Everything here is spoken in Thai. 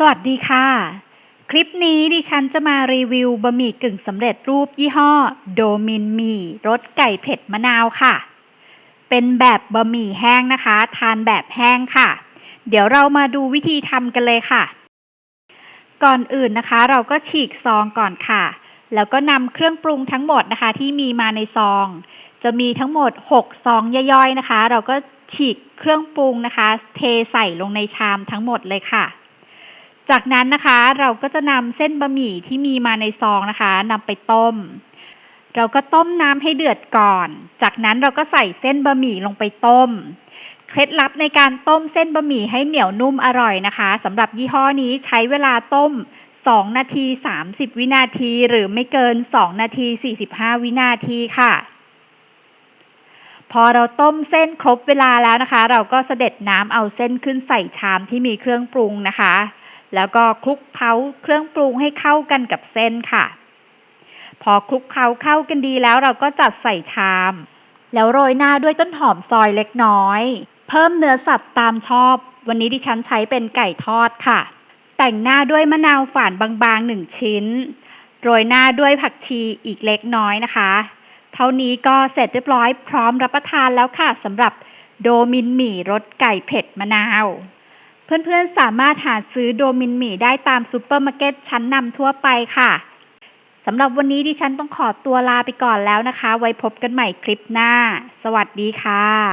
สวัสดีค่ะ คลิปนี้ดิฉันจะมารีวิวบะหมี่กึ่งสำเร็จรูปยี่ห้อโดมินมี่รสไก่เผ็ดมะนาวค่ะ เป็นแบบบะหมี่แห้งนะคะ ทานแบบแห้งค่ะ เดี๋ยวเรามาดูวิธีทำกันเลยค่ะ ก่อนอื่นนะคะ เราก็ฉีกซองก่อนค่ะ แล้วก็นำเครื่องปรุงทั้งหมดนะคะ ที่มีมาในซอง จะมีทั้งหมด 6 ซองย่อยๆนะคะ เราก็ฉีกเครื่องปรุงนะคะ เทใส่ลงในชามทั้งหมดเลยค่ะ จากนั้นนะคะเราก็จะนำเส้นบะหมี่ที่มีมาในซองนะคะนำไปต้ม เราก็ต้มน้ำให้เดือดก่อน จากนั้นเราก็ใส่เส้นบะหมี่ลงไปต้ม เคล็ดลับในการต้มเส้นบะหมี่ให้เหนียวนุ่มอร่อยนะคะสำหรับยี่ห้อนี้ใช้เวลาต้ม 2 นาที 30 วินาที หรือไม่เกิน 2 นาที 45 วินาทีค่ะ พอเราต้มเส้นครบเวลาแล้วนะคะ เราก็เสด็จน้ำเอาเส้นขึ้นใส่ชามที่มีเครื่องปรุงนะคะ แล้วก็คลุกเคล้าเครื่องปรุงให้เข้ากันกับเส้นค่ะ พอคลุกเคล้าเข้ากันดีแล้วเราก็จัดใส่ชาม แล้วโรยหน้าด้วยต้นหอมซอยเล็กน้อย เพิ่มเนื้อสัตว์ตามชอบ วันนี้ดิฉันใช้เป็นไก่ทอดค่ะ แต่งหน้าด้วยมะนาวฝานบางๆหนึ่งชิ้น โรยหน้าด้วยผักชีอีกเล็กน้อยนะคะ เท่านี้ก็เสร็จเรียบร้อยพร้อมรับประทานแล้วค่ะสำหรับโดมินหมี่รสไก่เผ็ดมะนาว เพื่อนๆสามารถหาซื้อโดมินหมี่ได้ตามซูเปอร์มาร์เก็ตชั้นนำทั่วไปค่ะสำหรับวันนี้ดิฉันต้องขอตัวลาไปก่อนแล้วนะคะ ไว้พบกันใหม่คลิปหน้า สวัสดีค่ะ